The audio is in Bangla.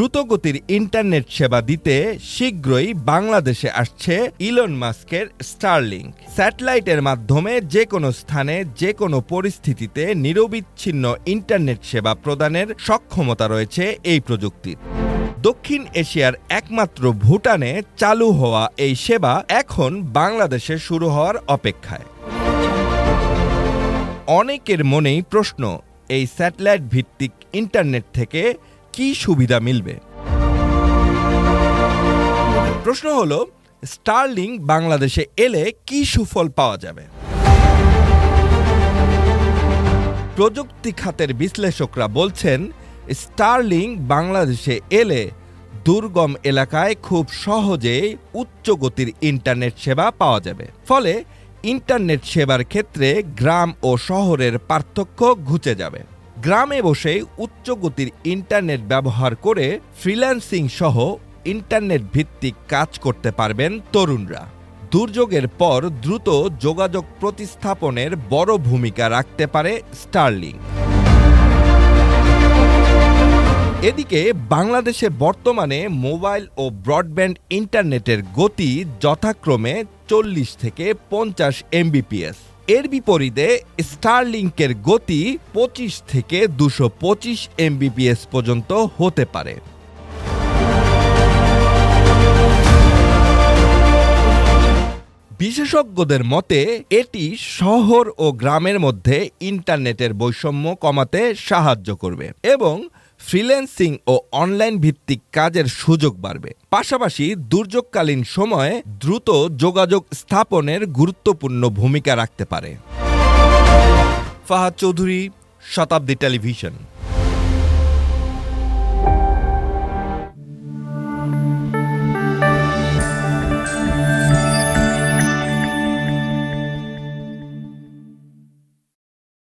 দ্রুতগতির ইন্টারনেট সেবা দিতে শীঘ্রই বাংলাদেশে আসছে ইলন মাস্কের স্টারলিংক স্যাটেলাইটের মাধ্যমে যে কোনো স্থানে যে কোনো পরিস্থিতিতে নিরবিচ্ছিন্ন ইন্টারনেট সেবা প্রদানের সক্ষমতা রয়েছে এই প্রযুক্তির। দক্ষিণ এশিয়ার একমাত্র ভুটানে চালু হওয়া এই সেবা এখন বাংলাদেশে শুরু হওয়ার অপেক্ষায়। অনেকের মনেই প্রশ্ন, এই স্যাটেলাইট ভিত্তিক ইন্টারনেট থেকে কি সুবিধা মিলবে? প্রশ্ন হলো, স্টারলিং বাংলাদেশে এলে কি সুফল পাওয়া যাবে? প্রযুক্তি খাতের বিশ্লেষকরা বলছেন, স্টারলিং বাংলাদেশে এলে দুর্গম এলাকায় খুব সহজেই উচ্চ গতির ইন্টারনেট সেবা পাওয়া যাবে। ফলে ইন্টারনেট সেবার ক্ষেত্রে গ্রাম ও শহরের পার্থক্য ঘুচে যাবে। গ্রামে বসেই উচ্চ গতির ইন্টারনেট ব্যবহার করে ফ্রিল্যান্সিং সহ ইন্টারনেট ভিত্তিক কাজ করতে পারবেন তরুণরা। দুর্যোগের পর দ্রুত যোগাযোগ প্রতিস্থাপনের বড় ভূমিকা রাখতে পারে স্টারলিং। এদিকে বাংলাদেশে বর্তমানে মোবাইল ও ব্রডব্যান্ড ইন্টারনেটের গতি যথাক্রমে চল্লিশ থেকে পঞ্চাশ এমবিপিএস এর বিপরীতে স্টারলিংকের গতি পঁচিশ থেকে দুশো পঁচিশ এমবিপিএস পর্যন্ত হতে পারে। বিশেষজ্ঞদের মতে, এটি শহর ও গ্রামের মধ্যে ইন্টারনেটের বৈষম্য কমাতে সাহায্য করবে এবং ফ্রিল্যান্সিং ও অনলাইন ভিত্তিক কাজের সুযোগ বাড়বে। পাশাপাশি দুর্যোগকালীন সময়ে দ্রুত যোগাযোগ স্থাপনের গুরুত্বপূর্ণ ভূমিকা রাখতে পারে। ফাহাদ চৌধুরী, শতাব্দী টেলিভিশন।